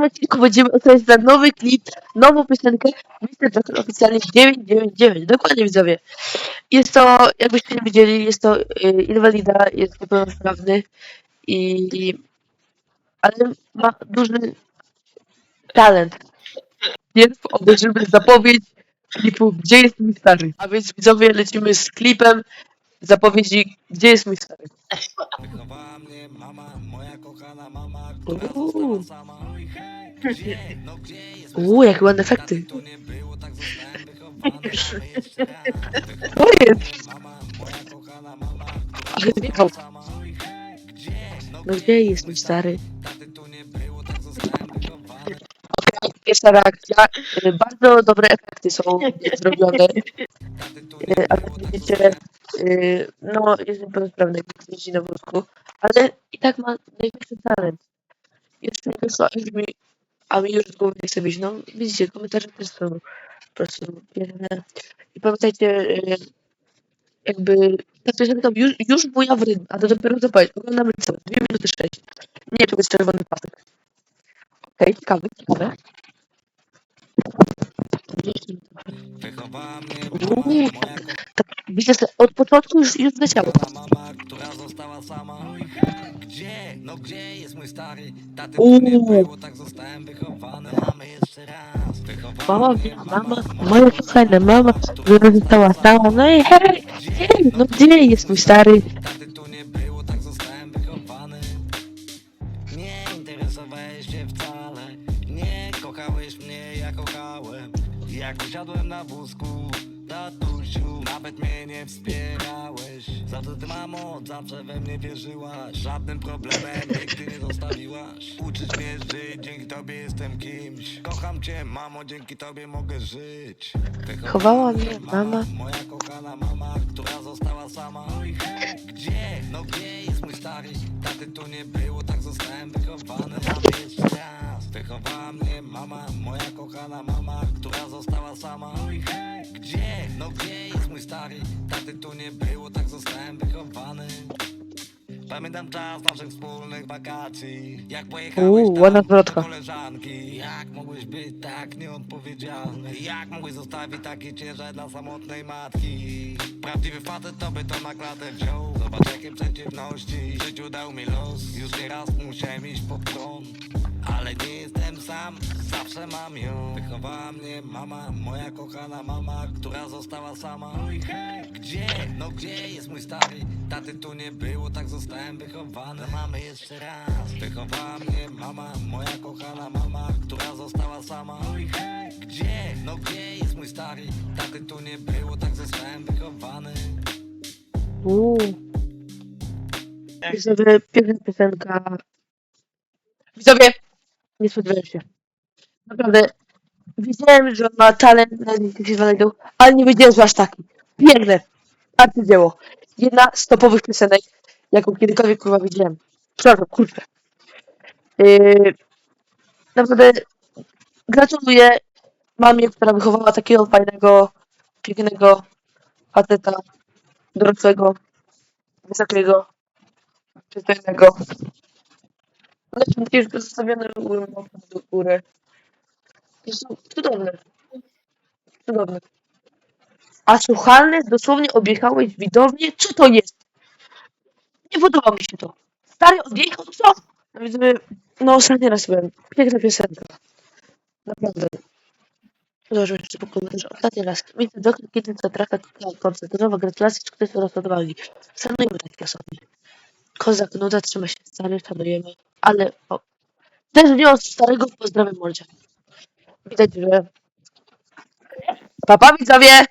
dzisiejszym odcinku będziemy oceniać za nowy klip, nową piosenkę Mr. Joker oficjalnie 999. Dokładnie widzowie. Jest to, jakbyście nie widzieli, jest to y, inwalida, jest niepełnosprawny i ale ma duży talent. Więc obejrzymy zapowiedź klipu Gdzie jest mój stary? A więc widzowie lecimy z klipem zapowiedzi Gdzie jest mój stary? Wychowała mnie mama, moja kochana mama, Uuu. sama. Gdzie? No gdzie jest Uuu, jakie ładne efekty. to nie było, tak zostałem jeszcze raz. Jest! Mama, moja kochana mama, sama. No gdzie jest mój stary? taty tak. Pierwsza reakcja. Y, Bardzo dobre efekty są zrobione. Y, Ale jak widzicie, no jest niepełnosprawny, jak jeździ na wózku, ale i tak ma największy talent. Jeszcze nie wyszło, mi, a mi już z głowy nie chce być. No widzicie, komentarze też są po prostu piękne. I pamiętajcie, y, jakby ta piosenka już, już buja w rytm, a to dopiero zapowiedź. Oglądamy całe, 2 minuty 6. Nie, tu jest czerwony pasek. Okej, ciekawe, ciekawe. Mnie Uuu, tak, widzę, że od początku już, już leciało. mama, która została sama. Gdzie? No gdzie jest mój stary? Taty tu nie Uuu. było, tak zostałem wychowany. Mamy jeszcze raz. Mama, mnie mama, moja kochana mama, która została sama. No i hej, hej, no gdzie jest mój stary? Taty tu nie było, tak zostałem wychowany. Nie interesowałeś się wcale, nie kochałeś mnie, ja kochałem. Jak usiadłem na wózku, tatusiu, nawet mnie nie wspierałeś. Za to ty mamo, zawsze we mnie wierzyłaś. Żadnym problemem nigdy nie zostawiłaś. Uczysz mnie żyć, dzięki tobie jestem kimś. Kocham cię, mamo, dzięki tobie mogę żyć. Chowała mnie mama. Moja kochana mama, która została sama. Gdzie? No gdzie jest mój stary? Taty tu nie było, tak zostałem wychowany. Jeszcze raz. Wychowała mnie mama, moja kochana mama, która została sama. Gdzie? No gdzie jest mój stary? Taty tu nie było, tak zostałem wychowany. Pamiętam czas naszych wspólnych wakacji Jak pojechałeś Uuu, tam do zwrotka. koleżanki Jak mogłeś być tak nieodpowiedzialny Jak mogłeś zostawić takie ciężar dla samotnej matki Prawdziwy facet to by to na klatę wziął Zobacz jakie przeciwności w życiu dał mi los Już nieraz musiałem iść po prąd ale nie jestem sam, zawsze mam ją Wychowała mnie mama, moja kochana mama Która została sama Gdzie? No gdzie jest mój stary? Taty tu nie było, tak zostałem wychowany Mamy jeszcze raz Wychowała mnie mama, moja kochana mama Która została sama Gdzie? No gdzie jest mój stary? Taty tu nie było, tak zostałem wychowany Uuu. Widzowie, piękna piosenka. Widzowie, nie spodziewałem się. Naprawdę, widziałem, że ma talent na inwalidów, ale nie wiedziałem, że aż taki. Piękne. Arcydzieło. Jedna z topowych piosenek, jaką kiedykolwiek kurwa widziałem. Przepraszam, kurczę. Yy, naprawdę gratuluję mamie, która wychowała takiego fajnego, pięknego faceta, dorosłego, wysokiego, przystojnego. Ale przecież zostawione górą do góry. Jest cudowne. Cudowne. A słuchalne dosłownie objechałeś widownię? Co to jest? Nie podoba mi się to. Stary odjechał, co? No widzimy, no ostatni raz byłem. Piękna piosenka. Naprawdę. Zobaczmy jeszcze po komentarzu. Ostatni raz. Widzę doktor, kiedy zatrafia koncert. Nowa gratulacje, czy ktoś oraz odwagi. Szanujemy takie osoby. Kozak, nuda, trzyma się stary, szanujemy. Ale o, też nie od starego pozdrawiam mordzia. Widać, że... Papa widzowie!